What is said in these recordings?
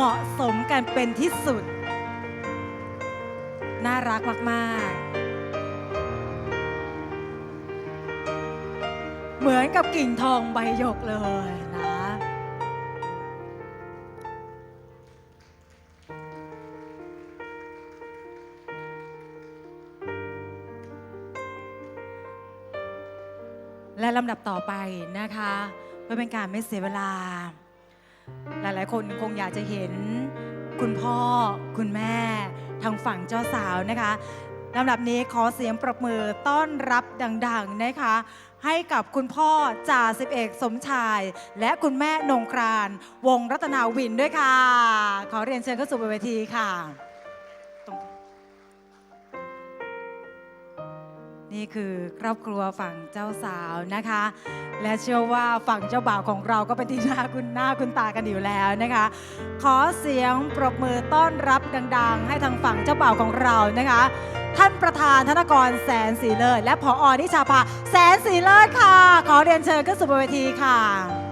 เหมาะสมกันเป็นที่สุด น่ารักมากๆ เหมือนกับกิ่งทองใบหยกเลยนะ และลำดับต่อไปนะคะเพื่อเป็นการไม่เสียเวลา หลายๆ คนคงอยากจะเห็นคุณพ่อคุณแม่ทางฝั่งเจ้าสาวนะคะลำดับนี้ขอเสียงปรบมือต้อนรับดังๆนะคะ ให้กับคุณพ่อจ่าสิบเอกสมชาย และคุณแม่นงคราน วงรัตนาวินด้วยค่ะ ขอเรียนเชิญเข้าสู่บนเวทีค่ะ นี่คือครอบครัวฝั่งเจ้าสาวนะคะ และเชื่อว่าฝั่งเจ้าบ่าวของเราก็เป็นที่น่าคุณหน้าคุณตากันอยู่แล้วนะคะ ขอเสียงปรบมือต้อนรับดัง ๆ ให้ทางฝั่งเจ้าบ่าวของเรานะคะ ท่านประธานธนกรแสนสีเลิศและผออนิชาภาแสนสีเลิศค่ะ ขอเรียนเชิญขึ้นสู่บนเวทีค่ะ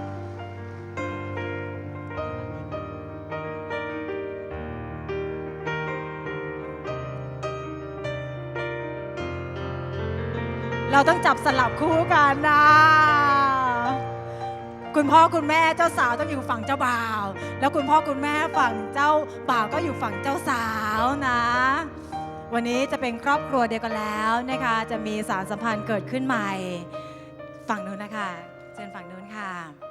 เราต้องจับสลับคู่กันนะคุณพ่อคุณแม่เจ้าสาวต้องอยู่ฝั่งเจ้าบ่าว แล้วคุณพ่อคุณแม่ฝั่งเจ้าบ่าวก็อยู่ฝั่งเจ้าสาวนะ วันนี้จะเป็นครอบครัวเดียวกันแล้วนะคะจะมีสารสัมพันธ์เกิดขึ้นใหม่ ฝั่งนู้นนะคะเชิญฝั่งนู้นค่ะ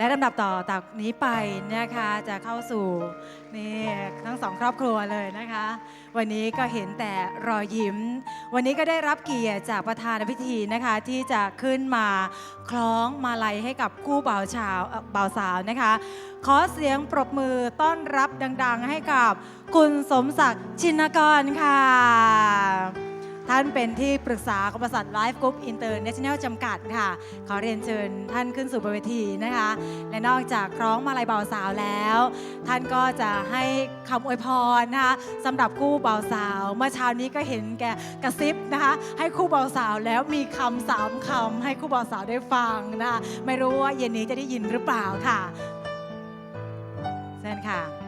และลำดับต่อจากนี้ไปนะคะจะเข้าสู่นี่ทั้งสองครอบครัวเลยนะคะ วันนี้ก็เห็นแต่รอยยิ้ม วันนี้ก็ได้รับเกียรติจากประธานพิธีนะคะ ที่จะขึ้นมาคล้องมาลัยให้กับคู่บ่าวชาวเอ่อบ่าวสาวนะคะ ขอเสียงปรบมือต้อนรับดัง ๆ ให้กับคุณสมศักดิ์ชินกรค่ะ ท่านเป็นที่ปรึกษาของบริษัทไลฟ์กรุ๊ปอินเตอร์เนชั่นแนลจำกัดค่ะ ขอเรียนเชิญท่านขึ้นสู่บนเวทีนะคะ และนอกจากคล้องมาลัยบ่าวสาวแล้ว ท่านก็จะให้คำอวยพรนะคะสำหรับคู่บ่าวสาว เมื่อเช้านี้ก็เห็นแกกระซิบนะคะ ให้คู่บ่าวสาวแล้วมีคำสามคำให้คู่บ่าวสาวได้ฟังนะคะไม่รู้ว่าเย็นนี้จะได้ยินหรือเปล่าค่ะเชิญค่ะ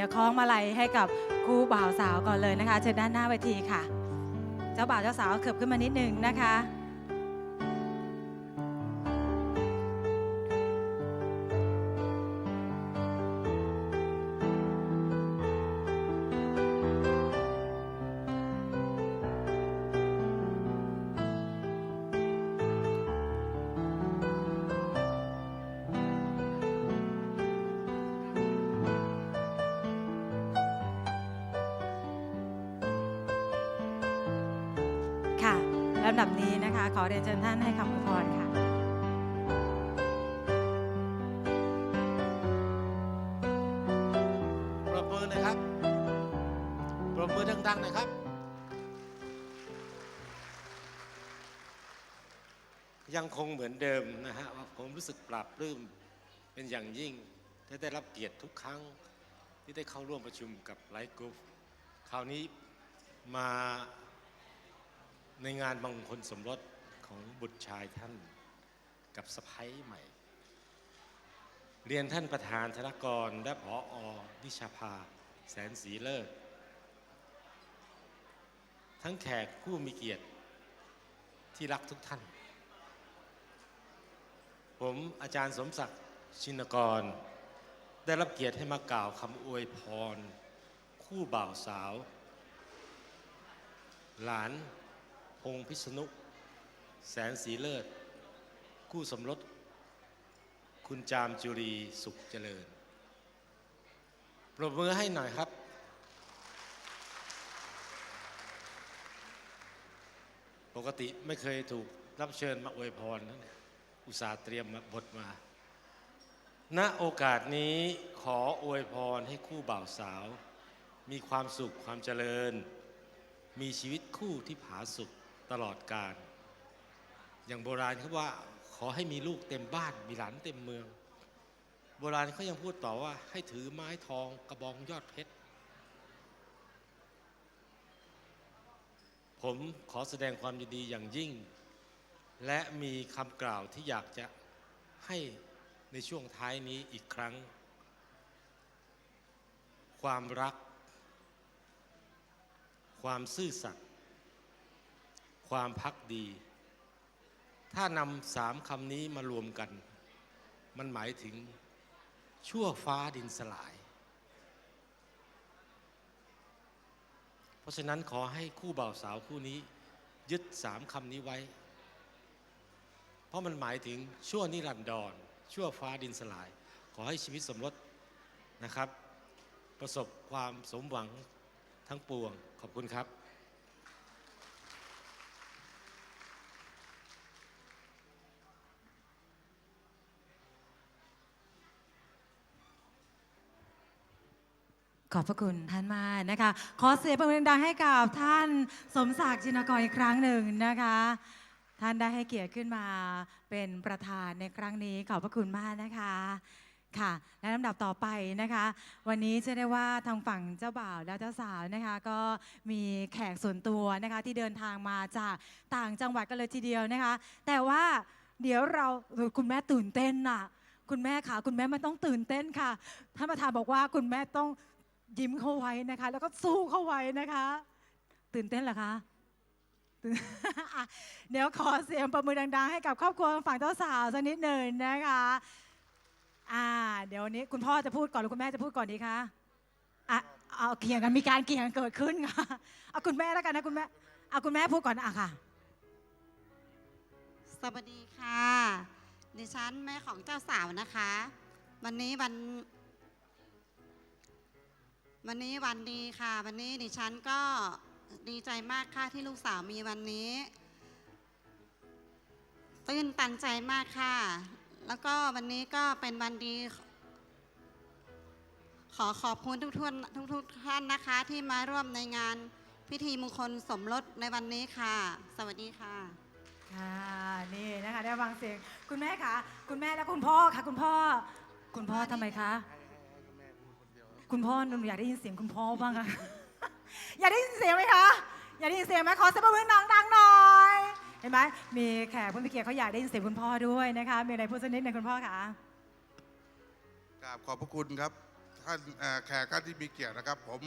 ดี๋ยวคล้องมาลัยให้กับคู่บ่าวสาวก่อนเลยนะคะ เชิญด้านหน้าเวทีค่ะ เจ้าบ่าวเจ้าสาวเขิบขึ้นมานิดนึงนะคะค่ะำดับนี้นะคะ ขอเรียนเชิญท่านให้คำอวยพรค่ะปรบมือหนะครับปรบมือดังๆหน่อยครับ ยังคงเหมือนเดิมนะฮะผมรู้สึกปราบปลื้มเป็นอย่างยิ่งที่ได้รับเกียรติทุกครั้งที่ได้เข้าร่วมประชุมกับไลฟ์กรุ๊ปคราวนี้มา ในงานบังคลสมรสของบุตรชายท่านกับสะพ้ยใหม่ เรียนท่านประธานธนกรและผออนิชาภา แสนสีเลิศทั้งแขกผู้มีเกียรติที่รักทุกท่าน ผมอาจารย์สมศักดิ์ชินกร ได้รับเกียรติให้มากล่าวคำอวยพร คู่บ่าวสาว หลาน พงพิษณุ แสนสีเลิศ คู่สมรส คุณจามจุรีสุขเจริญ ปรบมือให้หน่อยครับ ปกติไม่เคยถูกรับเชิญมาอวยพรนะอุตส่าห์เตรียมมาบทมา ณ โอกาสนี้ขออวยพรให้คู่บ่าวสาว มีความสุขความเจริญ มีชีวิตคู่ที่ผาสุก ตลอดกาลอย่างโบราณเขาว่าขอให้มีลูกเต็มบ้านมีหลานเต็มเมือง โบราณเขายังพูดต่อว่า ให้ถือไม้ทองกระบองยอดเพชรผมขอแสดงความยินดีอย่างยิ่ง และมีคำกล่าวที่อยากจะให้ในช่วงท้ายนี้อีกครั้ง ความรัก ความซื่อสัตย์ ความพักดี ถ้านำสามคำนี้มารวมกัน มันหมายถึงชั่วฟ้าดินสลาย เพราะฉะนั้นขอให้คู่บ่าวสาวคู่นี้ ยึดสามคำนี้ไว้ เพราะมันหมายถึงชั่วนิรันดร ชั่วฟ้าดินสลาย ขอให้ชีวิตสมรสนะครับ ประสบความสมหวังทั้งปวง ขอบคุณครับ ขอบพระคุณท่านมากนะคะ ขอเสียงปรบมือดังๆให้กับท่านสมศักดิ์จินกรอีกครั้งหนึ่งนะคะ ท่านได้ให้เกียรติขึ้นมาเป็นประธานในครั้งนี้ ขอบพระคุณมากนะคะค่ะ และลำดับต่อไปนะคะ วันนี้จะได้ว่าทางฝั่งเจ้าบ่าวและเจ้าสาวนะคะ ก็มีแขกส่วนตัวนะคะ ที่เดินทางมาจากต่างจังหวัดกันเลยทีเดียวนะคะ แต่ว่าเดี๋ยวเราคุณแม่ตื่นเต้นน่ะ คุณแม่ค่ะ คุณแม่ไม่ต้องตื่นเต้นค่ะท่านประธานบอกว่าคุณแม่ต้อง ยิ้มเข้าไว้นะคะ แล้วก็สู้เข้าไว้นะคะ ตื่นเต้นเหรอคะเดี๋ยวขอเสียงประมือดังๆ ให้กับครอบครัวฝั่งเจ้าสาวสักนิดหนึ่งนะคะอ่าเดี๋ยววันนี้คุณพ่อจะพูดก่อนหรือคุณแม่จะพูดก่อนดีคะอะเอาเกี่ยงกันมีการเกี่ยงเกิดขึ้นค่ะเอาคุณแม่แล้วกันนะคุณแม่เอาคุณแม่พูดก่อนอะค่ะสวัสดีค่ะ ดิฉันแม่ของเจ้าสาวนะคะ วันนี้วัน วันนี้วันดีค่ะ วันนี้ดิฉันก็ดีใจมากค่ะที่ลูกสาวมีวันนี้ตื้นตันใจมากค่ะ แล้วก็วันนี้ก็เป็นวันดี ขอขอบคุณทุกท่านทุกทุกท่านนะคะ ที่มาร่วมในงานพิธีมงคลสมรสในวันนี้ค่ะ สวัสดีค่ะค่ะนี่นะคะได้ฟังเสียงคุณแม่คะคุณแม่และคุณพ่อค่ะคุณพ่อ คุณพ่อทำไมคะ คุณพ่อหนูอยากได้ยินเสียงคุณพ่อบ้างอะ อยากได้ยินเสียงไหมคะ อยากได้ยินเสียงไหมขอเสียงปรบมือดังๆหน่อย เห็นไหมมีแขกผู้มีเกียรติเขาอยากได้ยินเสียงคุณพ่อด้วยนะคะ มีอะไรพูดสักนิดหนึ่งคุณพ่อคะ กราบขอบพระคุณครับท่านเอ่อแขกท่านที่มีเกียรตินะครับ ผม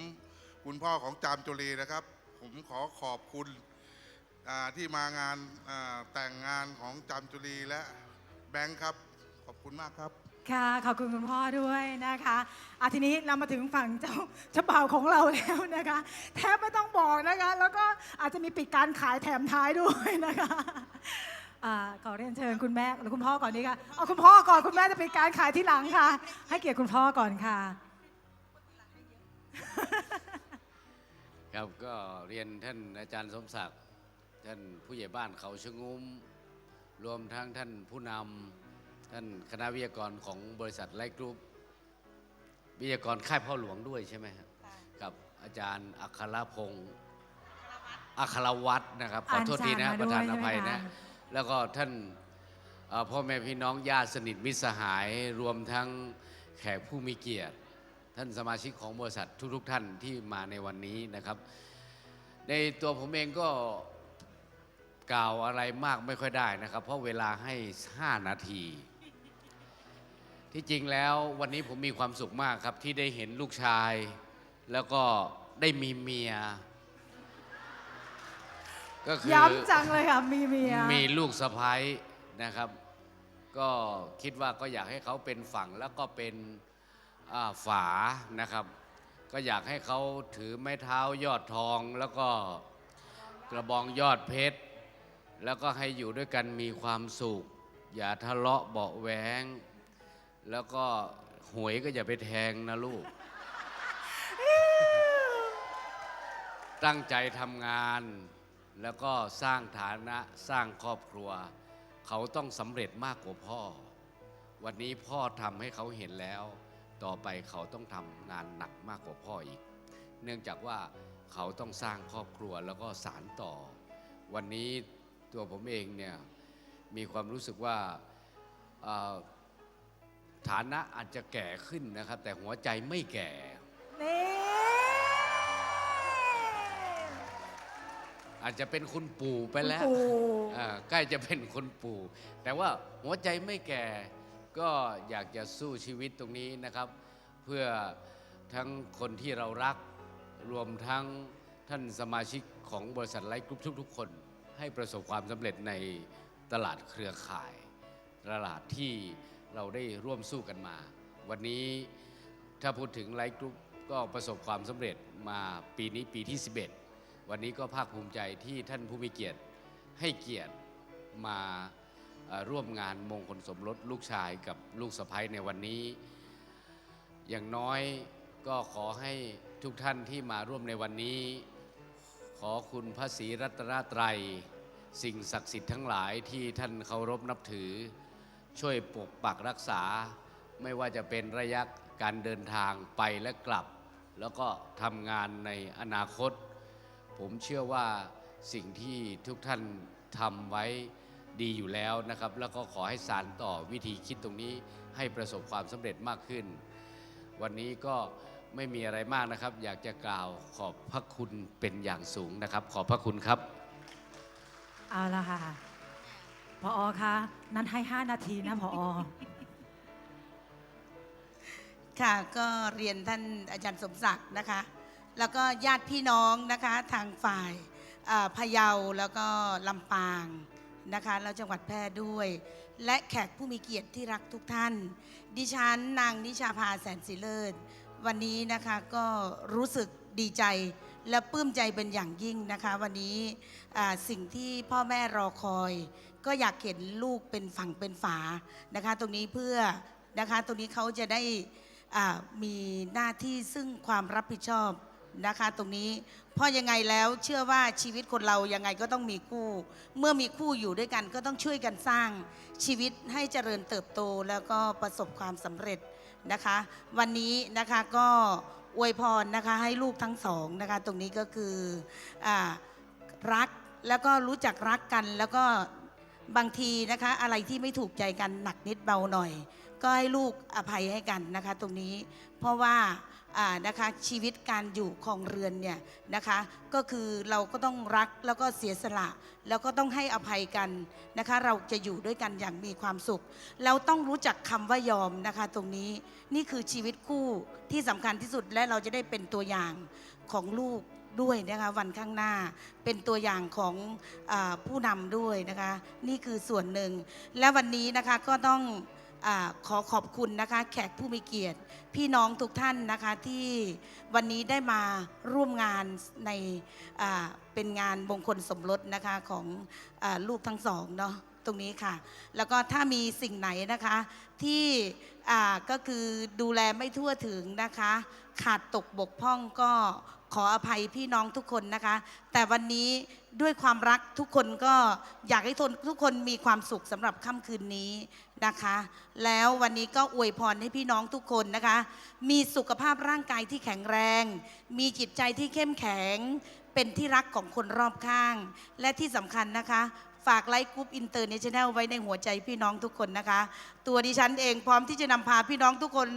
คุณพ่อของจามจุรีนะครับ ผมขอขอบคุณอ่าที่มางานอ่าแต่งงานของจามจุรีและแบงค์ครับ ขอบคุณมากครับ ค่ะ ขอบคุณคุณพ่อด้วยนะคะอะทีนี้เรามาถึงฝั่งเจ้าเจ้าบ่าวของเราแล้วนะคะ แทบไม่ต้องบอกนะคะ แล้วก็อาจจะมีปิดการขายแถมท้ายด้วยนะคะอ่าขอเรียนเชิญคุณแม่หรือคุณพ่อก่อนดีค่ะเอาคุณพ่อก่อนคุณแม่จะปิดการขายที่หลังค่ะ ให้เกียรติคุณพ่อก่อนค่ะ ครับก็เรียนท่านอาจารย์สมศักดิ์ท่านผู้ใหญ่บ้านเขาชะงุ้ม รวมทั้งท่านผู้นำ ท่านคณะวิทยากรของบริษัทไลท์กรุ๊ปวิทยากรค่ายพ่อหลวงด้วยใช่ไหมครับกับอาจารย์อัครพงศ์อัครวัตรนะครับขอโทษทีนะอ่านประธานอภัยใช่ไหมนะคะแล้วก็ท่านเอ่อพ่อแม่พี่น้องญาติสนิทมิตรสหายรวมทั้งแขกผู้มีเกียรติ ท่านสมาชิกของบริษัททุกๆท่านที่มาในวันนี้นะครับ ในตัวผมเองก็กล่าวอะไรมากไม่ค่อยได้นะครับ เพราะเวลาให้ 5 นาที ที่จริงแล้ววันนี้ผมมีความสุขมากครับ ที่ได้เห็นลูกชาย แล้วก็ได้มีเมีย ก็คือย้ำจังเลยค่ะมีเมียมีลูกสะพ้ายนะครับ ก็คิดว่าก็อยากให้เขาเป็นฝั่งแล้วก็เป็นอ่าฝานะครับ ก็อยากให้เขาถือไม้เท้ายอดทองแล้วก็กระบองยอดเพชร แล้วก็ให้อยู่ด้วยกันมีความสุข อย่าทะเลาะเบาะแว้ง แล้วก็หวยก็อย่าไปแทงนะลูก ตั้งใจทำงาน แล้วก็สร้างฐานะสร้างครอบครัว เขาต้องสำเร็จมากกว่าพ่อ วันนี้พ่อทำให้เขาเห็นแล้ว ต่อไปเขาต้องทำงานหนักมากกว่าพ่ออีก เนื่องจากว่าเขาต้องสร้างครอบครัวแล้วก็สารต่อ วันนี้ตัวผมเองเนี่ยมีความรู้สึกว่าเอ่อ ฐานะอาจจะแก่ขึ้นนะครับ แต่หัวใจไม่แก่ นี่อาจจะเป็นคุณปู่ไปแล้วคุณปู่ อ่าใกล้จะเป็นคุณปู่ แต่ว่าหัวใจไม่แก่ก็อยากจะสู้ชีวิตตรงนี้นะครับ เพื่อทั้งคนที่เรารัก รวมทั้งท่านสมาชิกของบริษัทไลฟ์กรุ๊ปทุกๆ คน ให้ประสบความสำเร็จในตลาดเครือข่าย ตลาดที่ เราได้ร่วมสู้กันมา วันนี้ถ้าพูดถึงไลฟ์กรุ๊ปก็ประสบความสำเร็จมาปีนี้ปีที่ 11 วันนี้ก็ภาคภูมิใจที่ท่านผู้มีเกียรติให้เกียรติมาร่วมงานมงคลสมรสลูกชายกับลูกสะใภ้ในวันนี้ อย่างน้อยก็ขอให้ทุกท่านที่มาร่วมในวันนี้ ขอคุณพระศรีรัตนตรัย สิ่งศักดิ์สิทธิ์ทั้งหลายที่ท่านเคารพนับถือ ช่วยปกปักรักษา ไม่ว่าจะเป็นระยะการเดินทางไปและกลับ แล้วก็ทำงานในอนาคต ผมเชื่อว่าสิ่งที่ทุกท่านทำไว้ดีอยู่แล้วนะครับ แล้วก็ขอให้สารต่อวิธีคิดตรงนี้ให้ประสบความสำเร็จมากขึ้น วันนี้ก็ไม่มีอะไรมากนะครับ อยากจะกล่าวขอบพระคุณเป็นอย่างสูงนะครับ ขอบพระคุณครับ เอาละค่ะ พออคะนั้นให้ 5 นาทีนะพออค่ะก็เรียนท่านอาจารย์สมศักดิ์นะคะ แล้วก็ญาติพี่น้องนะคะทางฝ่ายพะเยาแล้วก็ลำปางนะคะแล้วจังหวัดแพร่ด้วย และแขกผู้มีเกียรติที่รักทุกท่าน ดิฉันนางนิชาภาแสนสิเลิศวันนี้นะคะก็รู้สึกดีใจและปลื้มใจเป็นอย่างยิ่งนะคะ วันนี้สิ่งที่พ่อแม่รอคอย ก็อยากเห็นลูกเป็นฝั่งเป็นฝานะคะ ตรงนี้เพื่อนะคะตรงนี้เขาจะได้มีหน้าที่ซึ่งความรับผิดชอบนะคะ ตรงนี้เพราะยังไงแล้วเชื่อว่าชีวิตคนเรายังไงก็ต้องมีคู่ เมื่อมีคู่อยู่ด้วยกันก็ต้องช่วยกันสร้างชีวิตให้เจริญเติบโตแล้วก็ประสบความสำเร็จนะคะ วันนี้นะคะก็อวยพรนะคะให้ลูกทั้งสองนะคะ ตรงนี้ก็คืออรักแล้วก็รู้จักรักกันแล้วก็ บางทีนะคะอะไรที่ไม่ถูกใจกันหนักนิดเบาหน่อย ก็ให้ลูกอภัยให้กันนะคะตรงนี้เพราะว่านะคะชีวิตการอยู่ครองเรือนเนี่ยนะคะก็คือเราก็ต้องรักแล้วก็เสียสละ แล้วก็ต้องให้อภัยกันนะคะเราจะอยู่ด้วยกันอย่างมีความสุข เราต้องรู้จักคำว่ายอมนะคะตรงนี้นี่คือชีวิตคู่ที่สำคัญที่สุดและเราจะได้เป็นตัวอย่างของลูก ด้วยนะคะวันข้างหน้าเป็นตัวอย่างของอผู้นำด้วยนะคะ นี่คือส่วนหนึ่ง และวันนี้นะคะก็ต้องอขอขอบคุณนะคะ แขกผู้มีเกียรติ พี่น้องทุกท่านนะคะที่วันนี้ได้มาร่วมงานในเป็นงานมงคลสมรสนะคะของอลูกทั้งสองเนาะตรงนี้ค่ะ แล้วก็ถ้ามีสิ่งไหนนะคะที่ก็คือดูแลไม่ทั่วถึงนะคะ ขาดตกบกพร่องก็ ขออภัยพี่น้องทุกคนนะคะ แต่วันนี้ด้วยความรักทุกคนก็อยากให้ทนทุกคนมีความสุขสำหรับค่ำคืนนี้นะคะ แล้ววันนี้ก็อวยพรให้พี่น้องทุกคนนะคะ มีสุขภาพร่างกายที่แข็งแรง มีจิตใจที่เข้มแข็ง เป็นที่รักของคนรอบข้าง และที่สำคัญนะคะ ฝากไลค์กรุ๊ปอินเตอร์เนชั่นแนลไว้ในหัวใจพี่น้องทุกคนนะคะ ตัวดิฉันเองพร้อมที่จะนำพาพี่น้องทุกคน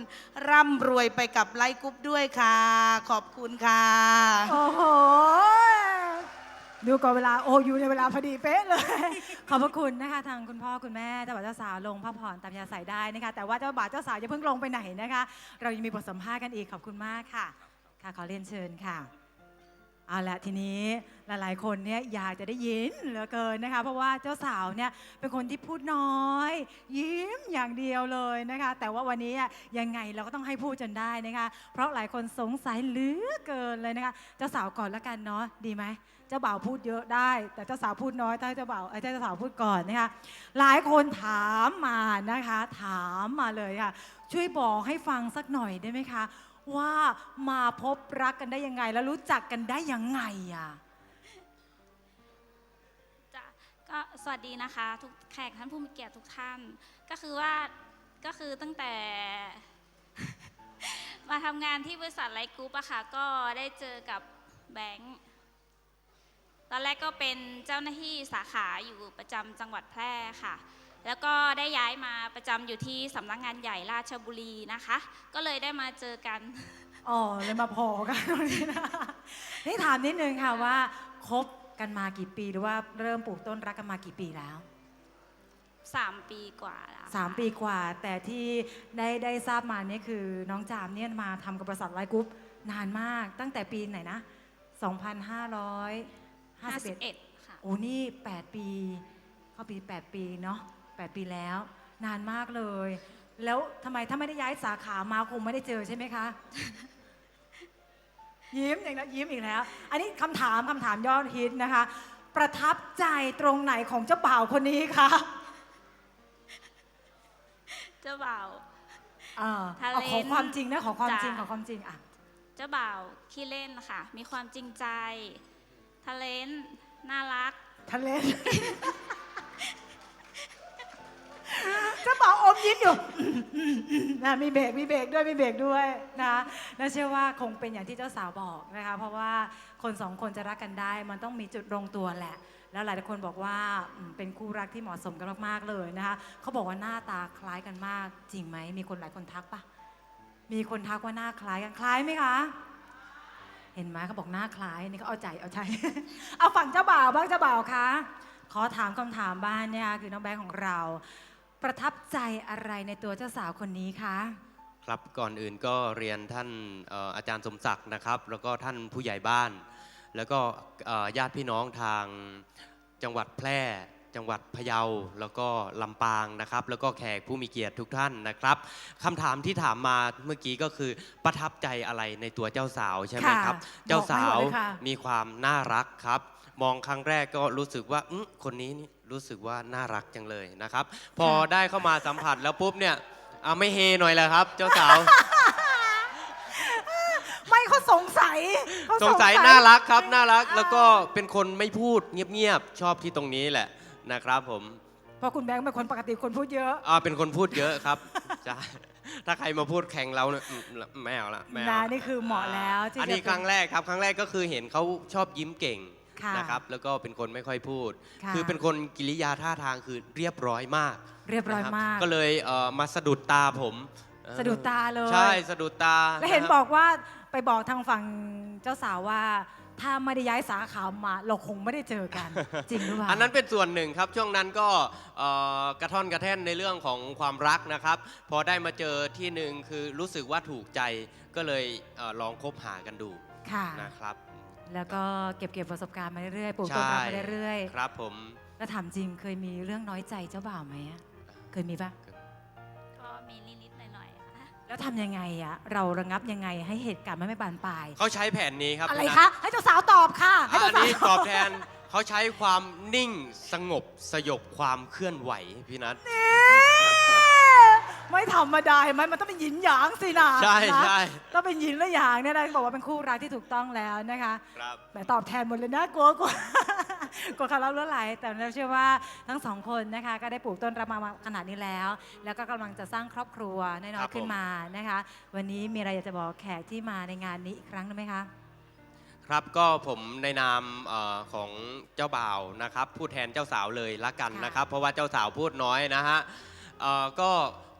ร่ำรวยไปกับไลค์กรุ๊ปด้วยค่ะ ขอบคุณค่ะ โอ้โห ดูก่อนเวลาโออยู่ในเวลาพอดีเป๊ะเลย ขอบพระคุณนะคะ ทางคุณพ่อคุณแม่เจ้าบ่าวเจ้าสาวลงพักผ่อนตามยาใส่ได้นะคะ แต่ว่าเจ้าบ่าวเจ้าสาวอย่าเพิ่งลงไปไหนนะคะ เรายังมีบทสัมภาษณ์กันอีกขอบคุณมากค่ะ ค่ะขอเรียนเชิญค่ะ เอาละทีนี้หลายๆ คนเนี่ยอยากจะได้ยินเหลือเกินนะคะ เพราะว่าเจ้าสาวเนี่ยเป็นคนที่พูดน้อย ยิ้มอย่างเดียวเลยนะคะ แต่ว่าวันนี้ยังไงเราก็ต้องให้พูดจนได้นะคะ เพราะหลายคนสงสัยเหลือเกินเลยนะคะ เจ้าสาวก่อนละกันเนาะดีไหมเจ้าบ่าวพูดเยอะได้ แต่เจ้าสาวพูดน้อยถ้าเจ้าบ่าวเอ้เจ้าสาวพูดก่อนนะคะ หลายคนถามมานะคะ ถามมาเลยค่ะช่วยบอกให้ฟังสักหน่อยได้ไหมคะ ว่ามาพบรักกันได้ยังไง แล้วรู้จักกันได้ยังไงอะจ้ะก็สวัสดีนะคะ ทุกแขกท่านผู้มีเกียรติทุกท่าน ก็คือว่าก็คือตั้งแต่ มาทำงานที่บริษัทไลท์กรุ๊ปอะค่ะ ก็ได้เจอกับแบงค์ตอนแรกก็เป็นเจ้าหน้าที่สาขาอยู่ประจำจังหวัดแพร่ค่ะ แล้วก็ได้ย้ายมาประจำอยู่ที่สำนักงานใหญ่ราชบุรีนะคะ ก็เลยได้มาเจอกัน อ๋อเลยมาพอกันตรงนี้นะนี่ถามนิดนึงค่ะว่าคบกันมากี่ปีหรือว่าเริ่มปลูกต้นรักกันมากี่ปีแล้วสามปีกว่าแล้วสามปีกว่า แต่ที่ได้ได้ทราบมาเนี่ยคือน้องจามเนี่ยมาทำกับบริษัทไลฟ์กรุ๊ปนานมากตั้งแต่ปีไหนนะ 2551 51ค่ะ โอ้นี่ 8 ปี เข้าปี 8 ปีเนาะ 8 ปีแล้ว นานมากเลย แล้วทำไมถ้าไม่ได้ย้ายสาขามาคงไม่ได้เจอใช่ไหมคะ ยิ้มอย่างนั้นยิ้มอีกแล้ว อันนี้คำถามคำถามยอดฮิตนะคะ ประทับใจตรงไหนของเจ้าบ่าวคนนี้คะเจ้าบ่าว เออทะเลเอาขอความจริงนะขอความจริงจ้ะ ขอความจริงอะเจ้าบ่าวขี้เล่นค่ะ มีความจริงใจทะเลนน่ารัก ทะเล เจ้าบ่าวอมยิ้มอยู่นะมีเบรกมีเบรกด้วยมีเบรกด้วยนะแล้วเชื่อว่าคงเป็นอย่างที่เจ้าสาวบอกนะคะ เพราะว่าคนสองคนจะรักกันได้ มันต้องมีจุดลงตัวแหละ แล้วหลายคนบอกว่าเป็นคู่รักที่เหมาะสมกันมากๆเลยนะคะเขาบอกว่าหน้าตาคล้ายกันมาก จริงไหมมีคนหลายคนทักปะมีคนทักว่าหน้าคล้ายกันคล้ายไหมคะเห็นไหมเขาบอกหน้าคล้ายนี่เขาเอาใจเอาใจ เอาฝั่งเจ้าบ่าวบ้างเจ้าบ่าวคะขอถามคำถามบ้านเนี่ยคือน้องแบงค์ของเรา ประทับใจอะไรในตัวเจ้าสาวคนนี้คะครับก่อนอื่นก็เรียนท่านอาจารย์สมศักดิ์นะครับ แล้วก็ท่านผู้ใหญ่บ้าน แล้วก็ญาติพี่น้องทางจังหวัดแพร่ จังหวัดพะเยาแล้วก็ลำปางนะครับ แล้วก็แขกผู้มีเกียรติทุกท่านนะครับคำถามที่ถามมาเมื่อกี้ก็คือประทับใจอะไรในตัวเจ้าสาวใช่ไหมครับค่ะเจ้าสาวบอกมาหมดเลยค่ะ มีความน่ารักครับ มองครั้งแรกก็รู้สึกว่าอื้อคนนี้นี่รู้สึกว่าน่ารักจังเลยนะครับ พอได้เข้ามาสัมผัสแล้วปุ๊บเนี่ยเอาไม่เฮหน่อยแหละครับ เจ้าสาว ไม่เขาสงสัยเขาสงสัยน่ารักครับน่ารักแล้วก็เป็นคนไม่พูดเงียบๆชอบที่ตรงนี้แหละ นะครับผมเพราะคุณแบงค์เป็นคนปกติคนพูดเยอะ อ่าเป็นคนพูดเยอะครับใช่ถ้าใครมาพูดแข่งเราเนี่ยอืมไม่เอาละไม่เอานะละนี่คือเหมาะแล้วที่อันนี้จะเป็นครั้งแรกครับ ครั้งแรกก็คือเห็นเขาชอบยิ้มเก่งค่ะนะครับ แล้วก็เป็นคนไม่ค่อยพูดค่ะคือเป็นคนกิริยาท่าทางคือเรียบร้อยมากเรียบร้อยนะคมาก ก็เลยเอ่อมาสะดุดตาผมเออสะดุดตาเลย ใช่สะดุดตาและเห็นนะครับบอกว่าไปบอกทางฝั่งเจ้าสาวว่า ถ้าไม่ได้ย้ายสาขามา เราคงไม่ได้เจอกัน จริงหรือเปล่า อันนั้นเป็นส่วนหนึ่งครับ ช่วงนั้นก็เอ่อกระท่อนกระแท่นในเรื่องของความรักนะครับ พอได้มาเจอที่หนึ่งคือรู้สึกว่าถูกใจก็เลยเออลองคบหากันดูค่ะ นะครับ แล้วก็เก็บเกี่ยวประสบการณ์มาเรื่อยๆปลูกต้นรักมาเรื่อยๆครับผมแล้วถามจริงเคยมีเรื่องน้อยใจเจ้าบ่าวไหมอะเคยมีปะ แล้วทำยังไงอะเราระงับยังไงให้เหตุการณ์มันไม่บานปลาย เขาใช้แผนนี้ครับอะไรพี่นัท คะ ให้เจ้าสาวตอบค่ะ ให้อะเจ้าอันสาวนี้ตอบแทนเขาใช้ความนิ่งสงบสยบความเคลื่อนไหวพี่นัท ไม่ธรรมดาเห็นไหมมันต้องเป็นหยินหยางสินะใช่นะใช่ ต้องเป็นหยินและหยางเนี่ยนะบอกว่าเป็นคู่รักที่ถูกต้องแล้วนะคะครับ แหมตอบแทนหมดเลยนะกลัวกลัว กลัวคำรับเลื่อไหลแต่เราเชื่อว่าทั้งสองคนนะคะ ก็ได้ปลูกต้นรักมาขนาดนี้แล้ว แล้วก็กำลังจะสร้างครอบครัวน้คอรัยบๆขึ้นมานะคะ วันนี้มีอะไรอยากจะบอกแขกที่มาในงานนี้อีกครั้งหนึงไหมคะ ครับก็ผมในนามเออของเจ้าบ่าวนะครับ พูดแทนเจ้าสาวเลยละกันค่ะนะครับ เพราะว่าเจ้าสาวพูดน้อยนะฮะเอ่อก็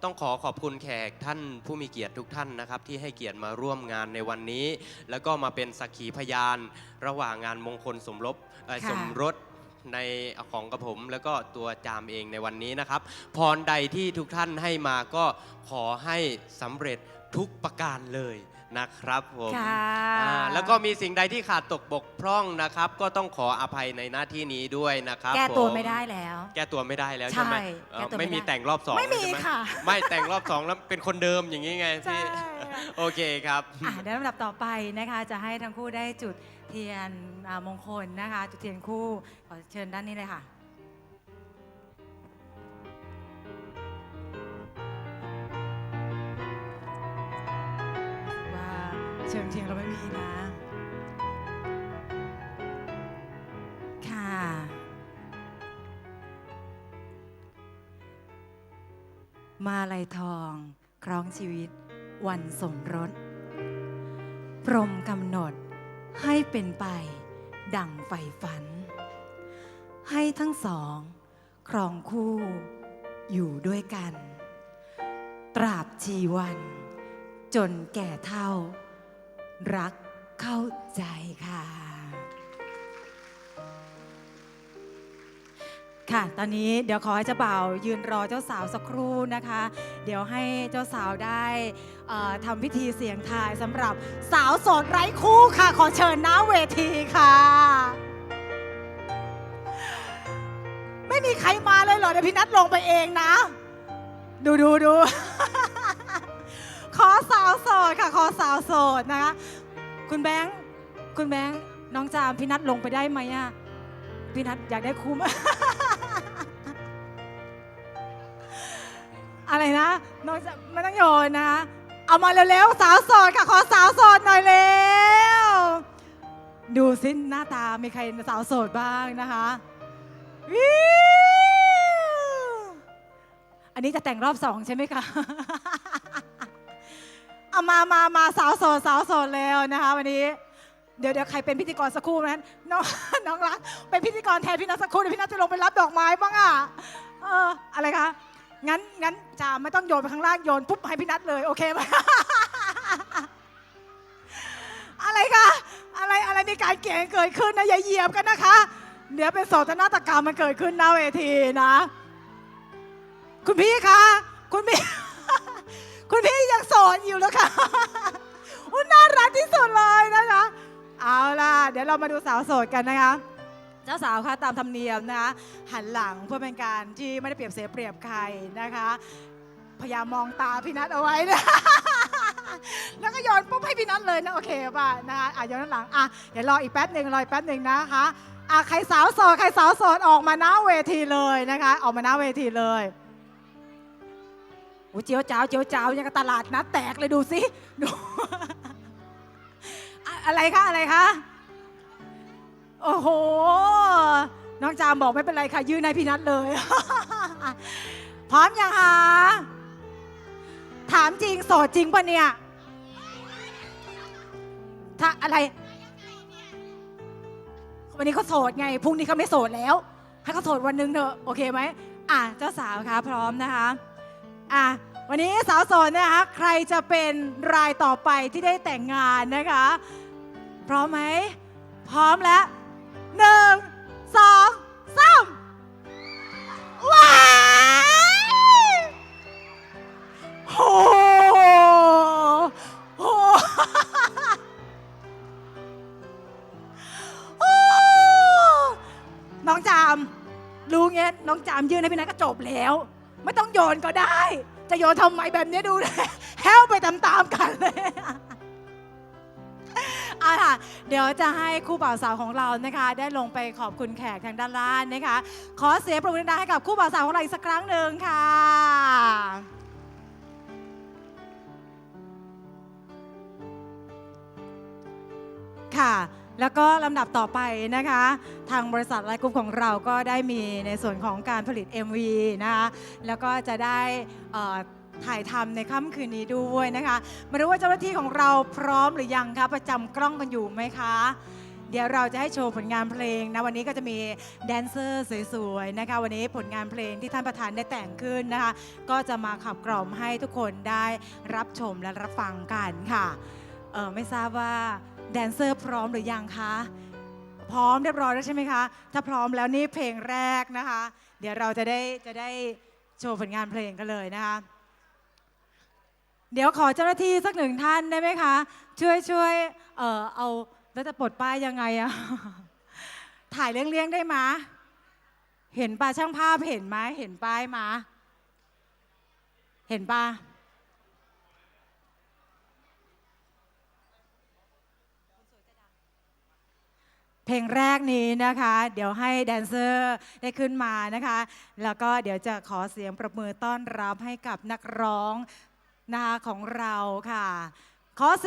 ต้องขอขอบคุณแขกท่านผู้มีเกียรติทุกท่านนะครับ ที่ให้เกียรติมาร่วมงานในวันนี้ แล้วก็มาเป็นสักขีพยาน ระหว่างงานมงคลสมรสเอ่อค่ะ สมรสในของกระผม แล้วก็ตัวจามเองในวันนี้นะครับ พรใดที่ทุกท่านให้มาก็ขอให้สำเร็จทุกประการเลย นะครับผมค่ะอ่าแล้วก็มีสิ่งใดที่ขาดตกบกพร่องนะครับ ก็ต้องขออภัยในหน้าที่นี้ด้วยนะครับแก้ตัวผไม่ได้แล้ว แก้ตัวไม่ได้แล้วใช่ไหมใช่เอ่อแก้ตัวไม่ไม่มีได้แต่งรอบสองไม่มีใช่หค่ะ ไม่แต่งรอบสองแล้วเป็นคนเดิมอย่างนี้ไงใช่พี่ค่ะโอเคครับ อะเดี๋ยวลำดับต่อไปนะคะ จะให้ทั้งคู่ได้จุดเทียนอ่ามงคลนะคะ จุดเทียนคู่ขอเชิญด้านนี้เลยค่ะ เชิงเทียนเราไม่มีนะ ค่ะ มาลัยทองคล้องชีวิต วันสมรส พรมกำหนดให้เป็นไป ดั่งใฝ่ฝัน ให้ทั้งสอง ครองคู่อยู่ด้วยกัน ตราบชีวัน จนแก่เท่า รักเข้าใจค่ะ ค่ะ ตอนนี้เดี๋ยวขอให้เจ้าบ่าวยืนรอเจ้าสาวสักครู่นะคะ เดี๋ยวให้เจ้าสาวได้เอ่อทำพิธีเสียงทายสำหรับสาวโสดไร้คู่ค่ะ ขอเชิญหน้าเวทีค่ะ ไม่มีใครมาเลยเหรอเดี๋ยวพี่นัทลงไปเองนะ ดูดูดู สาวโสดค่ะ ขอสาวโสดนะคะ คุณแบงค์ คุณแบงค์ น้องจามพี่นัทลงไปได้ไหมอะพี่นัทอยากได้คุ้ม อะไรนะ น้องจะไม่ต้องโยนนะ เอามาเร็วๆ สาวโสดค่ะ ขอสาวโสดหน่อยเร็ว ดูสิหน้าตา มีใครสาวโสดบ้างนะคะวิวอันนี้จะแต่งรอบสองใช่ไหมคะ เอามามามาสาวโสดสาวโสดแล้วนะคะ วันนี้ เดี๋ยวเดี๋ยวใครเป็นพิธีกรสักครู่นั้นน้องน้องรักเป็นพิธีกรแทนพี่นัทสักครู่เดี๋ยวพี่นัทจะลงไปรับดอกไม้บ้างอะเอออะไรคะงั้นงั้นจะไม่ต้องโยนไปข้างล่างโยนปุ๊บให้พี่นัทเลยโอเคไหมอะไรคะอะไรอะไรมีการเกี่ยงเกิดขึ้นนะอย่าเหยียบกันนะคะ เดี๋ยวเป็นโศกนาฏกรรมมันเกิดขึ้นหน้าเวทีนะ คุณพี่คะ เรามาดูสาวโสดกันนะคะ เจ้าสาวคะตามธรรมเนียมนะคะหันหลังเพื่อเป็นการที่ไม่ได้เปรียบเสียเปรียบใครนะคะ พยายามมองตาพี่นัทเอาไว้นะแล้วก็โยนปุ๊บให้พี่นัทเลยนะโอเคป่ะนะคะอะโยนด้านหลังอะเดี๋ยวรออีกแป๊บหนึ่งรออีกแป๊บหนึ่งนะคะอะใครสาวโสดใครสาวโสดออกมาหน้าเวทีเลยนะคะ ออกมาหน้าเวทีเลยโอ้เจียวเจ้าเจียวเจ้ายังกับตลาดนัดแตกเลยดูสิดูอะไรคะอะไรคะ โอ้โห น้องจามบอกไม่เป็นไรค่ะ ยืนในพี่นัทเลย พร้อมยังคะถามจริงโสดจริงปะเนี่ยถ้าอะไร วันนี้เขาโสดไงพรุ่งนี้เขาไม่โสดแล้ว ให้เขาโสดวันหนึงเถอะโอเคไหมอะเจ้าสาวคะพร้อมนะคะอะวันนี้สาวโสดนะคะใครจะเป็นรายต่อไปที่ได้แต่งงานนะคะ พร้อมไหม พร้อมแล้ว หนึ่งสองสามว้ายโหโหโอ้น้องจาม รู้เงี้ยน้องจามยื่นให้พี่นัทก็จบแล้ว ไม่ต้องโยนก็ได้ จะโยนทำไมแบบนี้ดูเลยแห้วไปตามๆกันเลย ดี๋ยวจะให้คู่บ่าวสาวของเรานะคะ ได้ลงไปขอบคุณแขกทางด้านล่างนะคะ ขอเสียงปรบมือดังๆให้กับคู่บ่าวสาวของเราอีกสักครั้งหนึ่งค่ะ ค่ะ แล้วก็ลำดับต่อไปนะคะ ทางบริษัทไลฟ์กรุ๊ปของเราก็ได้มีในส่วนของการผลิต MV นะคะแล้วก็จะได้เอ่อ ถ่ายทำในค่ำคืนนี้ด้วยนะคะไม่รู้ว่าเจ้าหน้าที่ของเราพร้อมหรือยังคะประจำกล้องกันอยู่ไหมคะ เดี๋ยวเราจะให้โชว์ผลงานเพลงนะวันนี้ก็จะมีแดนเซอร์สวยๆนะคะวันนี้ผลงานเพลงที่ท่านประธานได้แต่งขึ้นนะคะ ก็จะมาขับกล่อมให้ทุกคนได้รับชมและรับฟังกันค่ะเออไม่ทราบว่าแดนเซอร์พร้อมหรือยังคะพร้อมเรียบร้อยแล้วใช่ไหมคะ ถ้าพร้อมแล้วนี่เพลงแรกนะคะ เดี๋ยวเราจะได้จะได้โชว์ผลงานเพลงกันเลยนะคะ เดี๋ยวขอเจ้าหน้าที่สักหนึ่งท่านได้ไหมคะ ช่วยช่วยเออเอาแล้วจะปลดป้ายยังไงอะถ่ายเลี้ยงๆได้ไหมเห็นป่ะช่างภาพเห็นไหมเห็นป้ายมาเห็นป่ะเพลงแรกนี้นะคะ เดี๋ยวให้แดนเซอร์ได้ขึ้นมานะคะ แล้วก็เดี๋ยวจะขอเสียงประมือต้อนรับให้กับนักร้อง นะคะของเราค่ะขอเสียง